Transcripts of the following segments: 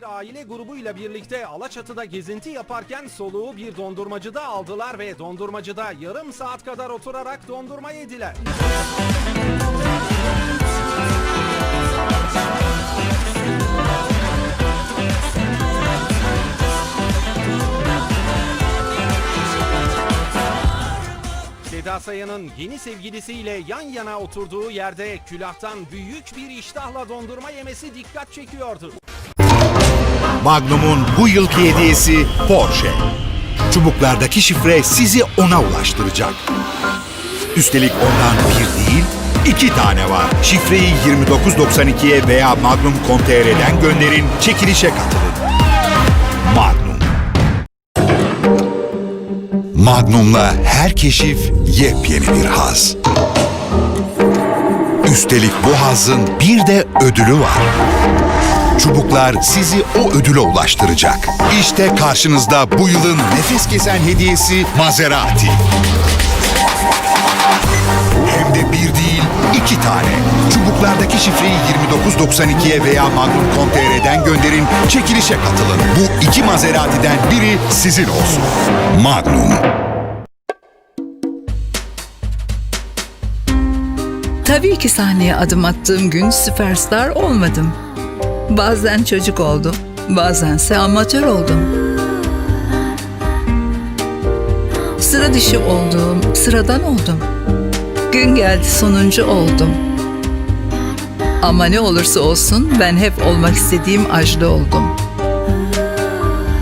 aile grubuyla birlikte Alaçatı'da gezinti yaparken soluğu bir dondurmacıda aldılar ve dondurmacıda yarım saat kadar oturarak dondurma yediler. Seda Sayan'ın yeni sevgilisiyle yan yana oturduğu yerde külahtan büyük bir iştahla dondurma yemesi dikkat çekiyordu. Magnum'un bu yılki hediyesi Porsche. Çubuklardaki şifre sizi ona ulaştıracak. Üstelik ondan bir değil, iki tane var. Şifreyi 2992'ye veya Magnum.com.tr'den gönderin, çekilişe katılın. Magnum. Magnum'la her keşif yepyeni bir haz. Üstelik bu hazın bir de ödülü var. Çubuklar sizi o ödüle ulaştıracak. İşte karşınızda bu yılın nefes kesen hediyesi Maserati. Hem de bir değil, iki tane. Çubuklardaki şifreyi 2992'ye veya Magnum.com.tr'den gönderin, çekilişe katılın. Bu iki Maserati'den biri sizin olsun. Magnum. Tabii ki sahneye adım attığım gün süperstar olmadım. Bazen çocuk oldum, bazense amatör oldum. Sıra dışı oldum, sıradan oldum. Gün geldi sonuncu oldum. Ama ne olursa olsun ben hep olmak istediğim ajda oldum.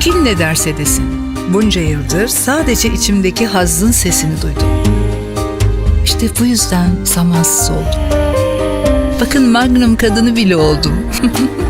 Kim ne derse desin. Bunca yıldır sadece içimdeki hazzın sesini duydum. İşte bu yüzden zamansız oldum. Bakın Magnum kadını bile oldum.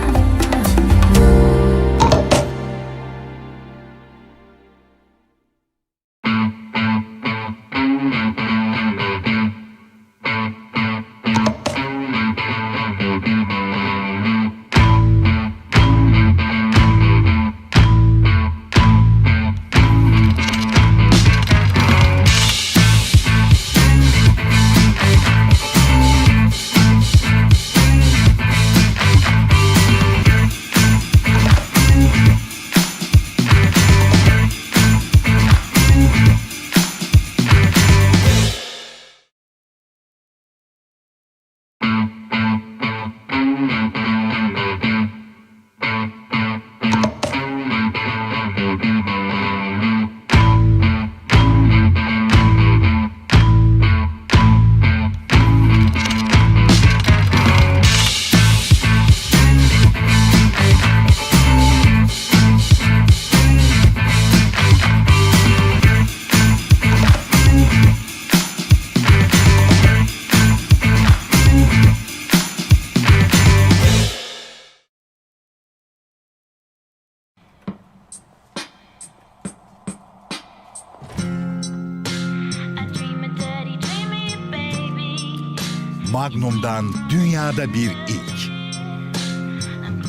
Magnum'dan dünyada bir ilk.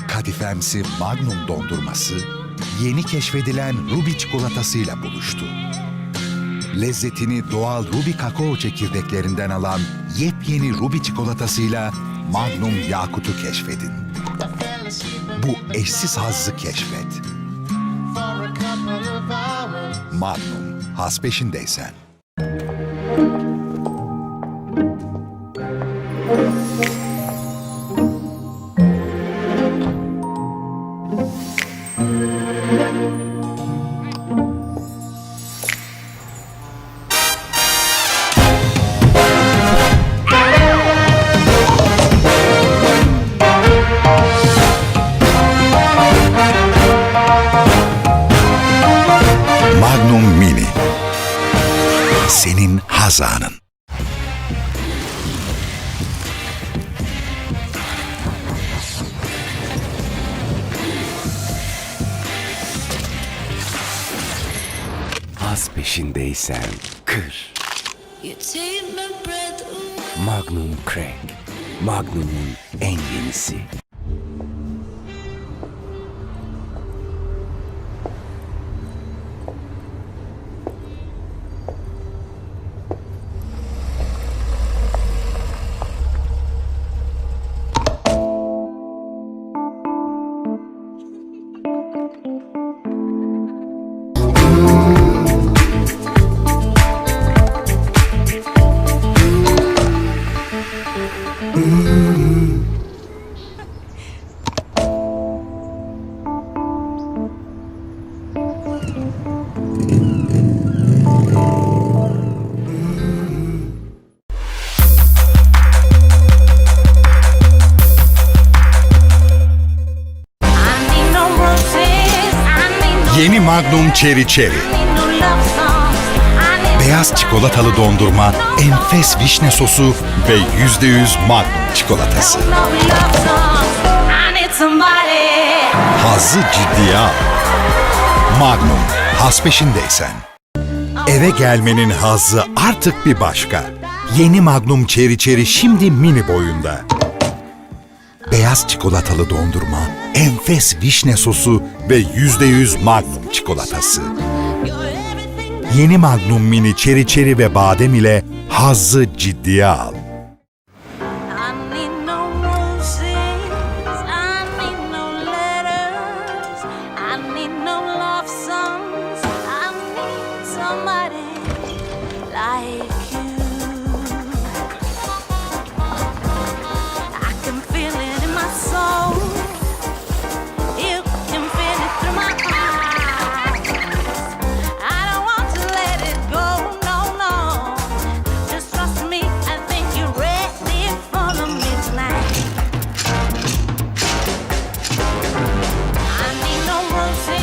Kadifemsi Magnum dondurması yeni keşfedilen Ruby çikolatasıyla buluştu. Lezzetini doğal Ruby kakao çekirdeklerinden alan yepyeni Ruby çikolatasıyla Magnum Yakut'u keşfedin. Bu eşsiz hazzı keşfet. Magnum, haz peşindeysen. Magnum Mini. Senin hazanın. Peşindeysen kır. Magnum Crack. Magnum'un en yenisi. Magnum Cherry Cherry. Beyaz çikolatalı dondurma, enfes vişne sosu ve %100 Magnum çikolatası. Hazzı ciddiye al. Magnum, haz peşindeysen. Eve gelmenin hazzı artık bir başka. Yeni Magnum Cherry Cherry şimdi mini boyunda. Beyaz çikolatalı dondurma, enfes vişne sosu ve %100 Magnum çikolatası. Yeni Magnum Mini Cherry Cherry ve badem ile hazzı ciddiye al.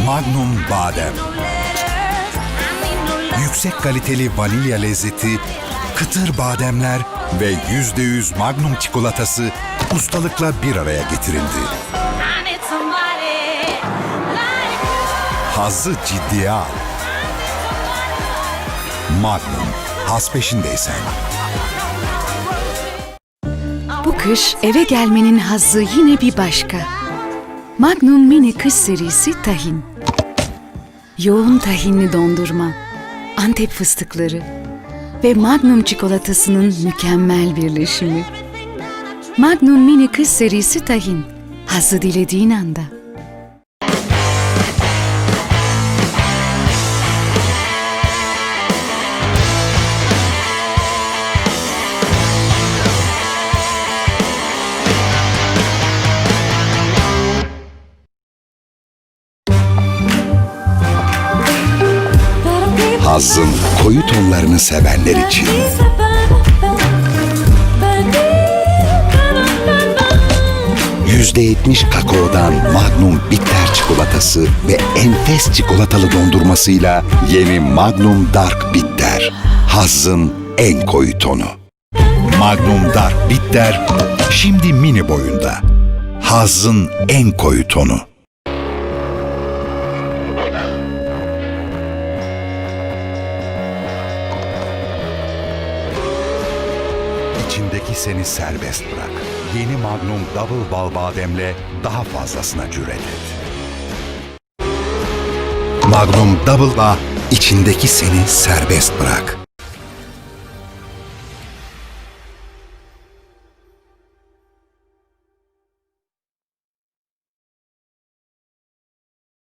Magnum Badem. Yüksek kaliteli vanilya lezzeti, kıtır bademler ve %100 Magnum çikolatası ustalıkla bir araya getirildi. Hazzı ciddiye al. Magnum, haz peşindeysen. Bu kış eve gelmenin hazzı yine bir başka. Magnum Mini kış serisi tahin. Yoğun tahinli dondurma, Antep fıstıkları ve Magnum çikolatasının mükemmel birleşimi. Magnum Mini kış serisi tahin. Hazzı dilediğin anda. Hazzın koyu tonlarını sevenler için. %70 kakaodan Magnum Bitter çikolatası ve enfes çikolatalı dondurmasıyla yeni Magnum Dark Bitter. Hazzın en koyu tonu. Magnum Dark Bitter şimdi mini boyunda. Hazzın en koyu tonu. Seni serbest bırak. Yeni Magnum Double Bal Badem'le daha fazlasına cüret et. Magnum Double Bal içindeki seni serbest bırak.